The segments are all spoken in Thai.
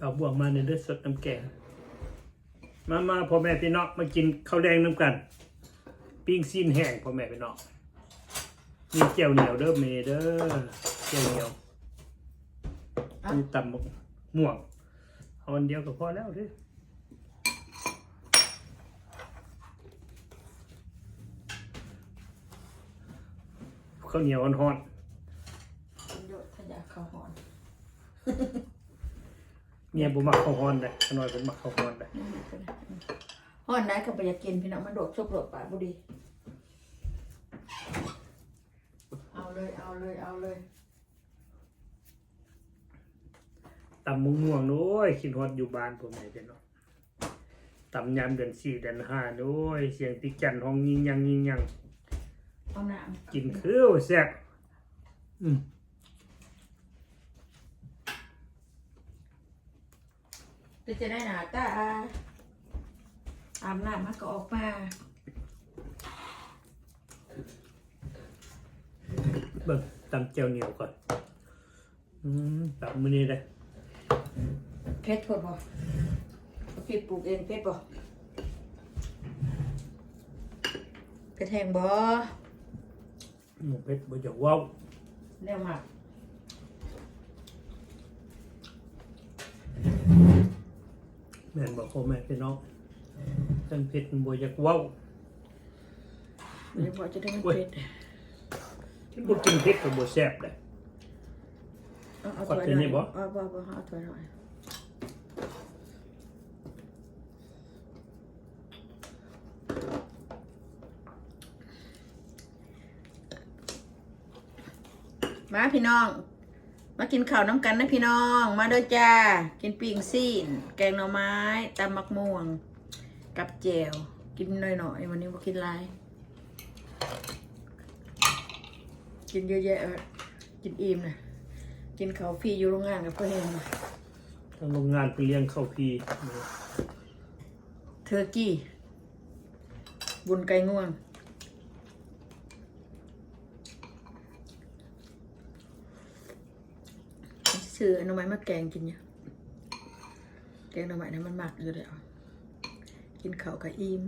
เอาบวกมาในเลือดสดน้ำแกง มามาพ่อแม่พี่น้องมากินข้าวแดงน้ำกัน ปิ้งซีนแห้งพ่อแม่พี่น้องมีเจียวเหนียวเด้อเมเด้อเจียวเหนียวมีตำบักม่วงเอาอันเดียวก็พอแล้วเด้อข้าวเหนียวอ่อนโยดขยะข้าวหอนๆเมียบ่มักข้าวฮ้อนได้ขน้อยผมมักข้าวฮ้อนได้นี่ก็ได้อนได้กับไปอยากกินพี่น้องมันโดดชบโดดปากบุดี เอาเลยเอาเลยเอาเลยตำมะม่วงโน้ยคิดฮอดอยู่บ้านผมไหนเป็นเนาะตำยามเดือนสี่เดือนห้าโน้ยเสียงติกจันห้องยิงยังยิงยังเอาน้กินคือแซ่บอืมำจะจะได้หนาตาอาบน้ำมันก็ออกมาเบิ่งตำเจียวเหนียวก่อน อืมตำมื้อนี้เลยเพชรพดบ่พี่ปลูกเองเพชรบ่เพชรแห้งบ่หมูเป็ดบ่อยากเว้าวแนวหมัก แม่นบอกพ่อแม่พี่น้องจันเผ็ดมันบ่อยากเว้าวเดี๋ยวบอกจะได้มันเว้ยเพชรบ่กินเผ็ดก็บ่แซ่บเลยเอาเอากดถ้วยเป็นหน่นี่อยบ่เอาบ่บ่เอาถ้วยหน่อยมาพี่น้อง มากินข้าวน้ำกันนะพี่น้อง มาเด้อจ้า กินปิงซีน แกงหน่อไม้ตำมักม่วง กับแจวกินหน่อยๆวันนี้บ่กินหลายกินเยอะแยะเอากินอิ่มนะกินข้าวฟรีอยู่โรงงานกับเพื่อนนะทางโรงงานไปเลี้ยงข้าวพีเทอร์กี้ บุญไก่ง่วง ซื้อหน่อไม้มาแกงกินเนี่ยแกงหน่อไม้นั้นมันหมักอยู่แล้วกินข้าวกับอิ่ม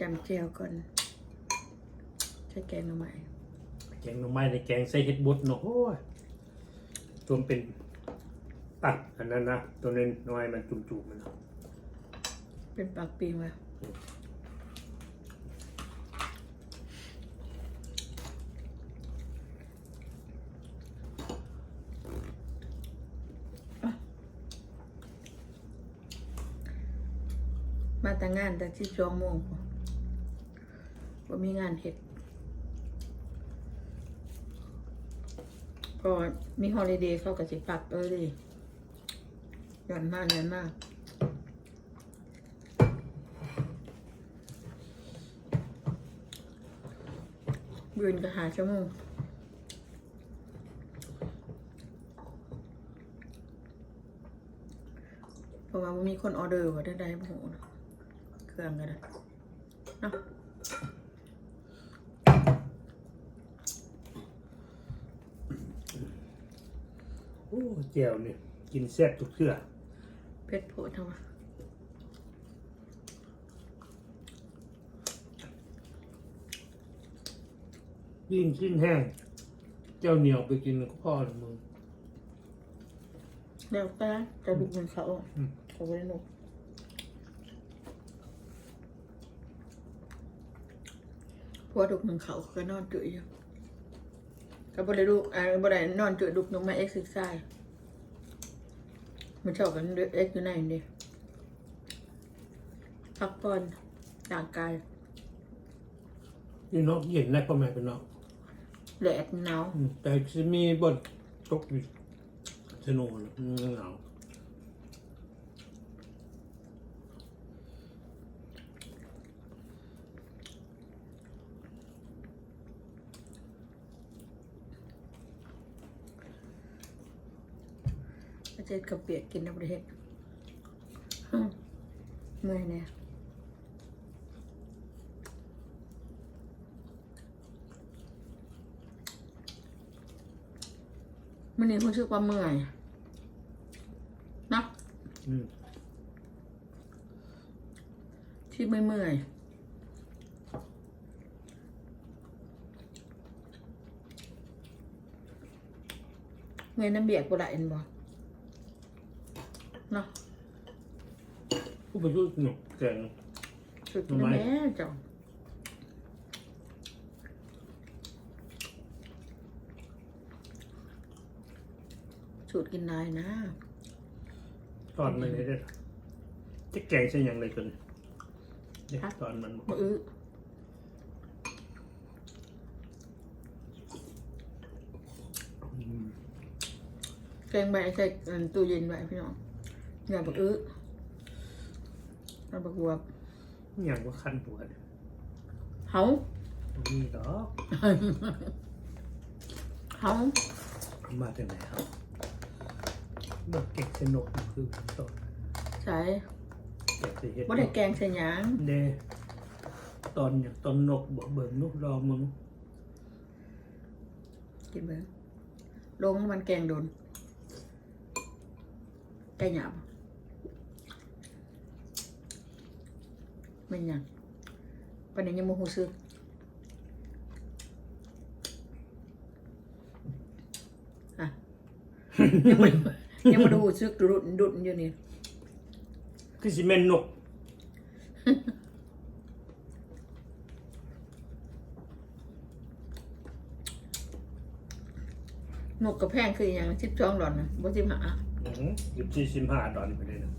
จำเจียวก่อนใช้แกงหน่อไม้แกงหน่อไม้ในแกงใส่เห็ดบดเนาะโอ้ยตัวมันเป็นปักอันนั้นนะตัวนั้นน้อยมันจุ่มๆมันเนาะเป็นปากปีมา มาแต่งานแต่ที่สองโมงว่ามีงานเห็ดพอมีฮอลิเดย์เข้าก็สิพักเออดิหย่อนมากย่อนมากยืนก็หาชั่วโมงเพราะว่ามันมีคนออเดอร์ว่าได้ได้โอ้โห เครื่องกันนะเนาะโอ้แจ่วเนี่ยกินแซ่บทุกเทื่อเพชรโพดเท่าไหร่ยิ่งชิ้นแห้งเจ้าเหนียวไปกินก็พอละมึงแล้วแต่จะดูมันเขาอะอืมเขาไม่ได้หนุก พราะว่าดุกมันเขาเขาก็นอนจุยอยู่ก็บ่ได้ดูอ่าบ่ได้นอนจุยดุกนกมาเอ็กซ์ไซส์มันชอบกันเอ็กซ์อยู่ไหนนี่พักผ่อนร่างกายนี่เนาะเย็นนะพ่อแม่เป็นเนาะแดดหนาวอืมแต่จะมีบนตกอยู่สนุกนะอืมหนาว อาจารย์กับเปียกกินน้ำประเทศเมื่อยเนี่ยมันนี่รู้สึกว่าเมื่อยอืมที่ไม่เมื่อยเงินน้ำเบียกบ่ได้เห็นบ่ เนาะผู้ประยุทธ์หนุกแกง สุดกินแล้วแม่เจ้าสูตรกินนายนะ ตอนมันเลยเด้อจะแกงใช่ยังเลยคนเนี่ยตอนมันบ่อื้ออืมแกงใบใส่อันตู้เย็นไว้พี่น้อง อย่าบ่อื้อเอาบักบวบอย่างว่าคันปวดเฮานี่ดอกเฮามาจากไหนครับเบิกเก็กสนุกคือตอนใส่เก็กสิเฮ็ดบ่ได้แกงใส่หยังเด้ตอนอย่างตอนนกบอกเบิ่งนกรอมึงกินเบิ่งลงมันแกงโดนแกงหยาบ ม่นหยังปานนี้ยังบ่ฮู้สึกอะยังบ่ยังบ่ได้ฮู้สึกดุดดุดอยู่นี่คือสิแม่นนกนกกระแพงคือหยัง12ดอนนะบ่15อยู่ที่สิบห้าดอนไปเลยนะ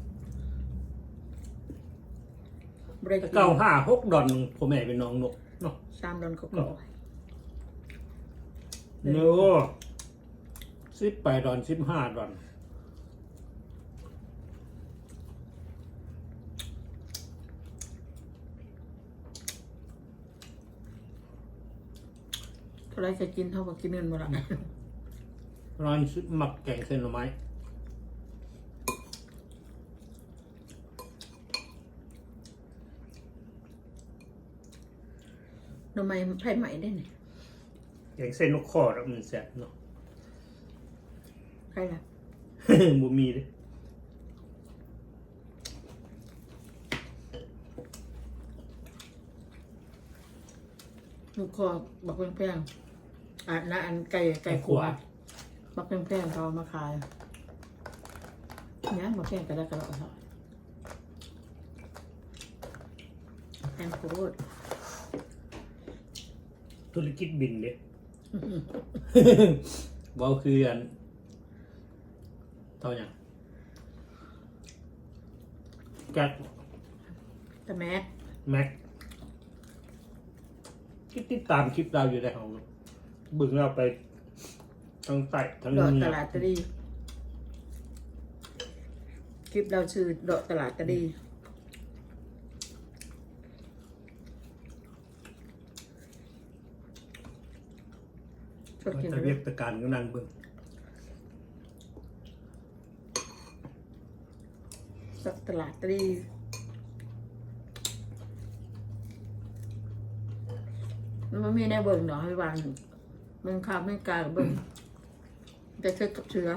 บ่ได้กินเก้าห้าหกดอนพ่อแม่เป็นน้องนกเนาะสามดอนก็พอโนสิบแปดดอนสิบห้าดอน เท่าไรจะกินเท่ากับกินเงินบ่ละ ร้านซุปหมักแกงเส้นหน่อไม้ ทำไมไผ่ใหม่ได้เนี่ยแกงเส้นนกคอแล้วมันแซ่บเนาะ ใครล่ะบ่มีเลยลูกคอบักแพงๆอะนะอันไก่ไก่ขวดบักแพงๆเขาเอามาขายเนี่ยบักแพงกระดกกระดกเขาแพงโคตร ธุรกิจบินเด้เว้าคืออันเท่าหยังแก๊กแต่แม็กแม็กคิดติดตามคลิปเราอยู่ในของบึงเราไปทั้งใต้ทั้งดอกเหนืตอลาดตะดีคลิปเราชื่อดอกตลาดตะดี ชอบมันกินจะเลเรียยกตะการก็นั่งเบิ่งดอกตลาดตะดีมันมีในเบิ่งดอกให้วางเบิ่งข้าวไม่กลางเบิ่งจะเชือกกับเชื้อ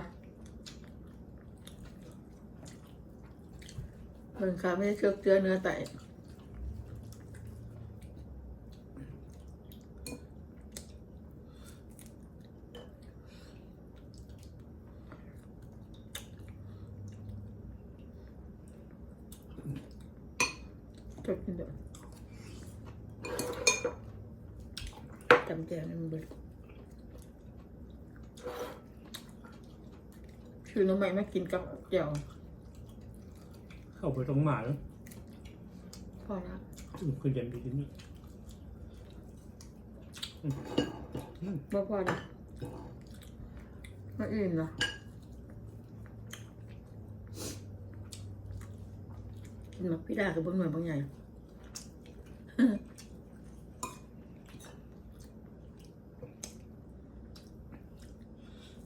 เบิ่งข้าวไม่ได้เชือกเชื้อเนื้อไต ชอบกินแบบจำแจวนี่มันเบิดคือน้องใหม่ไม่กินกับแจ่วเข้าไปตรงหมาแล้วพอละซึ่งคือยันดีที่นี่บ่พอละไม่อื่นเหรอกินหมักพี่ดากับบางหน่วยบางใหญ่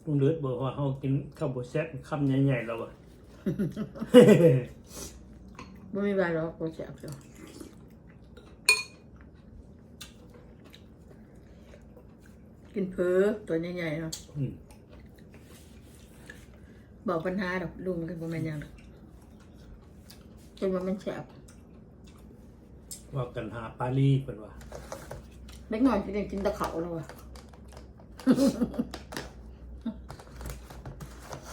ลุงเลือดบอกว่าเขากินข้าวบดแซ่บคำใหญ่ๆแล้วอะ ไม่มีใบหรอกโปรเจกต์เดียวกินเพอตัวใหญ่ๆเนาะอืม บอกปัญหาดอกลุงกันประมาณยังดอกช่นว่ามันแสบ ว่ากันหาปารีเป็นว่าเล็กน้อยจะได้กินตะเขาแล้ววะ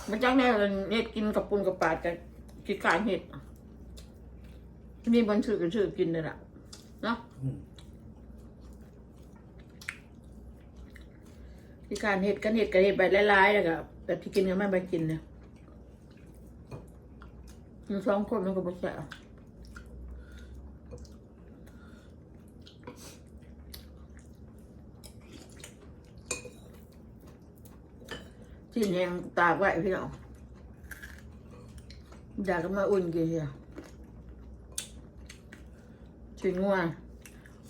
มันจังแน่เลยเห็ดกินกับปุนกับปาดกันกินการเห็ดมีบนชื่อกันชื่อกินเลยล่ะเนาะกินการเห็ดกันเห็ดกันเห็ดไปหลายๆแล้วก็แต่ที่กินกันไม่ไปกินเนี่ยมันสองคนมันก็บ่แสบชิ้ นแหงตากไว้พี่น้องอยากก็มาอุ่นกินเฮียชิ้นงัว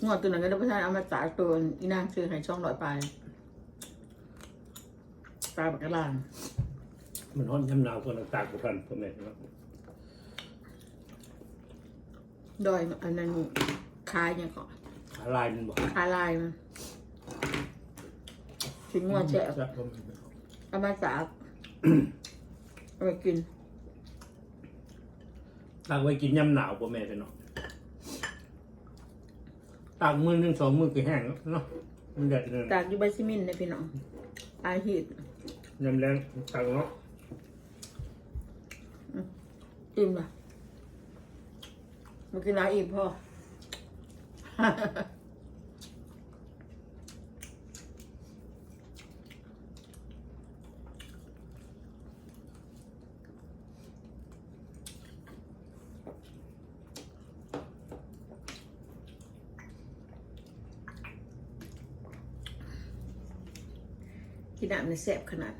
งัวตัวนั้นก็ได้ประทานเอามาตากตัวอีนางซื้อให้ช่องร้อยปลายปลาปากกระลางมันห้อนยำหนาวส่วนต่างๆกันพ่อแม่พี่น้องดอยอันนั้นคายเนี่ยก่อนอะไรมันบอกคาลายมันชิ้นงัวแฉะ เอามาตากเอาไปกินตากไว้กินยำหนาวพ่อแม่พี่น้องตากมือหนึ่งสองมือก็แห้งแล้วเนาะมันแดดเลยตากอยู่ใบซิมินนะพี่น้อง อาฮีดยำแรงตากเนาะจิ้มละมากินน้ำอีกพ่อ น่ะมันแสบขนาด